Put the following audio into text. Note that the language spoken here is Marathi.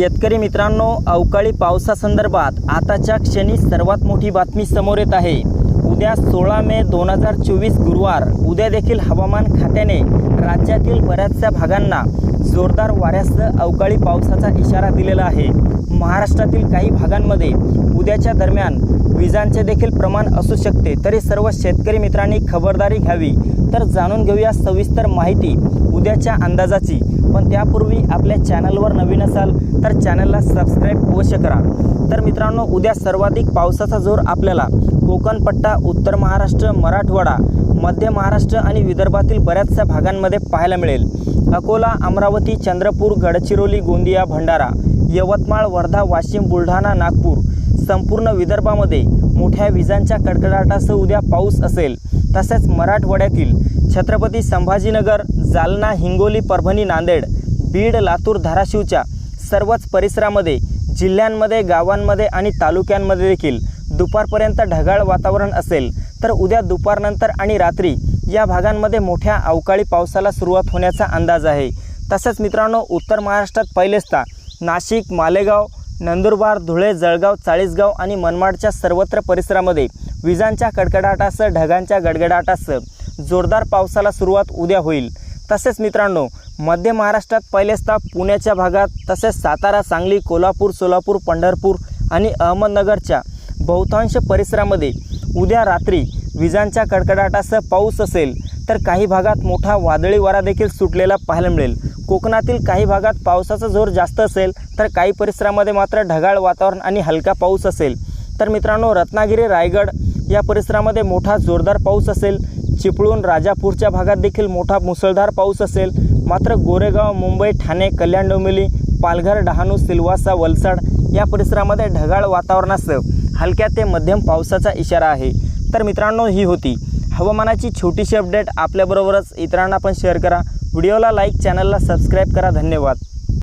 शेतकरी मित्रांनो अवकाळी पावसासंदर्भात आताच्या क्षणी सर्वात मोठी बातमी समोर येत आहे. उद्या सोळा मे दोन हजार चोवीस गुरुवार उद्या देखील हवामान खात्याने राज्यातील बऱ्याचशा भागांना जोरदार वाऱ्यासह अवकाळी पावसाचा इशारा दिलेला आहे. महाराष्ट्रातील काही भागांमध्ये उद्याच्या दरम्यान विजांचे देखील प्रमाण असू शकते तरी सर्व शेतकरी मित्रांनी खबरदारी घ्यावी. तर जाणून घेऊया सविस्तर माहिती उद्याच्या अंदाजाची. पण त्यापूर्वी आपल्या चॅनलवर नवीन असाल तर चॅनलला सबस्क्राईब अवश्य करा. तर मित्रांनो उद्या सर्वाधिक पावसाचा जोर आपल्याला कोकणपट्टा उत्तर महाराष्ट्र मराठवाडा मध्य महाराष्ट्र आणि विदर्भातील बऱ्याचशा भागांमध्ये पाहायला मिळेल. अकोला अमरावती चंद्रपूर गडचिरोली गोंदिया भंडारा यवतमाळ वर्धा वाशिम बुलढाणा नागपूर संपूर्ण विदर्भामध्ये मोठ्या विजांच्या कडकडाटासह उद्या पाऊस असेल. तसेच मराठवाड्यातील छत्रपती संभाजीनगर जालना हिंगोली परभणी नांदेड बीड लातूर धाराशिवच्या सर्वच परिसरामध्ये जिल्ह्यांमध्ये गावांमध्ये आणि तालुक्यांमध्ये देखील दुपारपर्यंत ढगाळ वातावरण असेल तर उद्या दुपारनंतर आणि रात्री या भागांमध्ये मोठ्या अवकाळी पावसाला सुरुवात होण्याचा अंदाज आहे. तसंच मित्रांनो उत्तर महाराष्ट्रात पहिलेचता नाशिक मालेगाव नंदुरबार धुळे जळगाव चाळीसगाव आणि मनमाडच्या सर्वत्र परिसरामध्ये विजांच्या कडकडाटासह ढगांच्या गडगडाटासह जोरदार पावसाला सुरुवात उद्या होईल. तसेच मित्रांनो मध्य महाराष्ट्रात पहिलेचदा पुण्याच्या भागात तसेच सातारा सांगली कोल्हापूर सोलापूर पंढरपूर आणि अहमदनगरच्या बहुतांश परिसरामध्ये उद्या रात्री विजांच्या कडकडाटासह पाऊस असेल तर काही भागात मोठा वादळी वारा देखील सुटलेला पाहायला मिळेल. कोकणातील काही भागात पावसाचा जोर जास्त असेल तर काही परिसरामध्ये मात्र ढगाळ वातावरण आणि हलका पाऊस असेल. तर मित्रांनो रत्नागिरी रायगड या परिसरामध्ये मोठा जोरदार पाऊस असेल चिपळूण राजापूरच्या भागात देखील मोठा मुसळधार पाऊस असेल. मात्र गोरेगाव मुंबई ठाणे कल्याण डोंबिवली पालघर डहाणू सिल्वासा वलसाड या परिसरामध्ये ढगाळ वातावरणासह हलक्या ते मध्यम पावसाचा इशारा आहे. तर मित्रांनो ही होती हवामानाची छोटीशी अपडेट. आपल्याबरोबरच इतरांना पण शेअर करा. व्हिडिओला लाईक चॅनलला सबस्क्राईब करा. धन्यवाद.